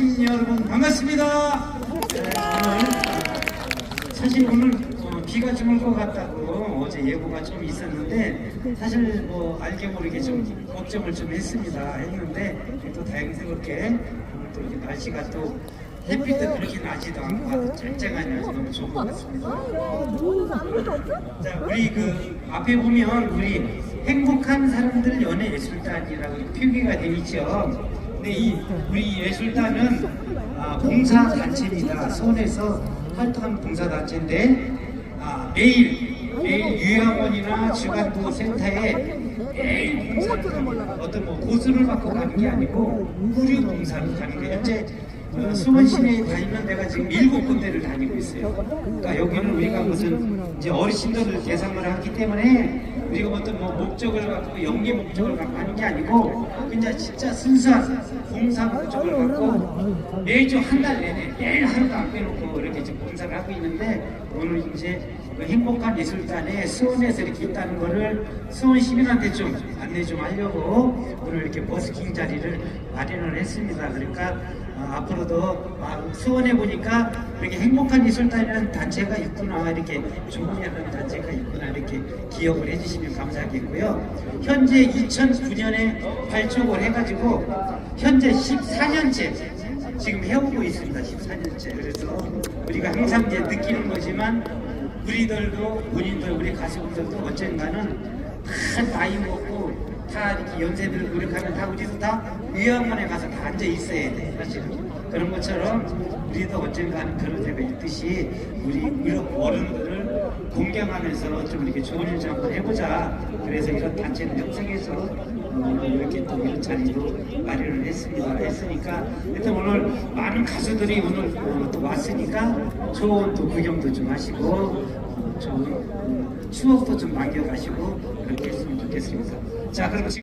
시민 여러분 반갑습니다. 네, 사실 오늘 어, 비가 좀 올 것 같다고 어제 예보가 좀 있었는데 사실 뭐 알게 모르게 좀 걱정을 좀 했습니다. 했는데 또 다행스럽게 또 이렇게 날씨가 또 햇빛도 그렇게 나지도 않고 쨍쨍하니 너무 좋은 것 같습니다. 자, 우리 그 앞에 보면 우리 행복한 사람들 연예 예술단이라고 표기가 되어 있죠. 근데 이 우리 예술단은 아, 봉사 단체입니다. 서울에서 활동하는 봉사 단체인데 아, 매일 매일 요양원이나 주간부 센터에 매일 합니다. 어떤 뭐 고수를 받고 가는 게 아니고 무료 봉사를 가는 거예요. 현재 어, 수원 시내에 다니는 데가 지금 일곱 군데를 다니고 있어요. 그러니까 여기는 우리가 무슨 이제 어르신들을 대상으로 하기 때문에 우리가 어떤 뭐 목적을 갖고 영리 목적을 갖고 하는 게 아니고 그냥 진짜 순수한 봉사 목적을 갖고 매주 한 달 내내 매일 하루도 안 빼놓고 이렇게 지금 봉사를 하고 있는데 오늘 이제 그 행복한 예술단에 수원에서 이렇게 있다는 거를 수원 시민한테 좀 안내 좀 하려고 오늘 이렇게 버스킹 자리를 마련을 했습니다. 그러니까 어, 앞으로도 아, 수원에 보니까 이렇게 행복한 예술단이라는 단체가 있구나 이렇게 좋은이라는 단체가 있구나 기억을 해주시면 감사하겠고요. 현재 2009년에 발족을 해가지고 현재 14년째 지금 해오고 있습니다. 14년째 그래서 우리가 항상 이제 느끼는 거지만 우리들도 본인들 우리 가수분들도 언젠가는 다 나이 먹고 다 이렇게 연세들 노력하면 다 우리도 다 요양원에 가서 다 앉아 있어야 돼 사실은 그런 것처럼 우리도 언젠가는 그런 데가 있듯이 우리 어른들을 공경하면서 좀 이렇게 좋은 일좀 한번 해보자. 그래서 이런 단체를 형성해서 어, 이렇게 또 이런 자리도 마련을 했습니다. 했으니까 하여튼 오늘 많은 가수들이 오늘 어, 또 왔으니까 좋은 또 구경도 좀 하시고 어, 좋은 어, 추억도 좀 남겨가시고 그렇게 했으면 좋겠습니다. 자 그럼 지금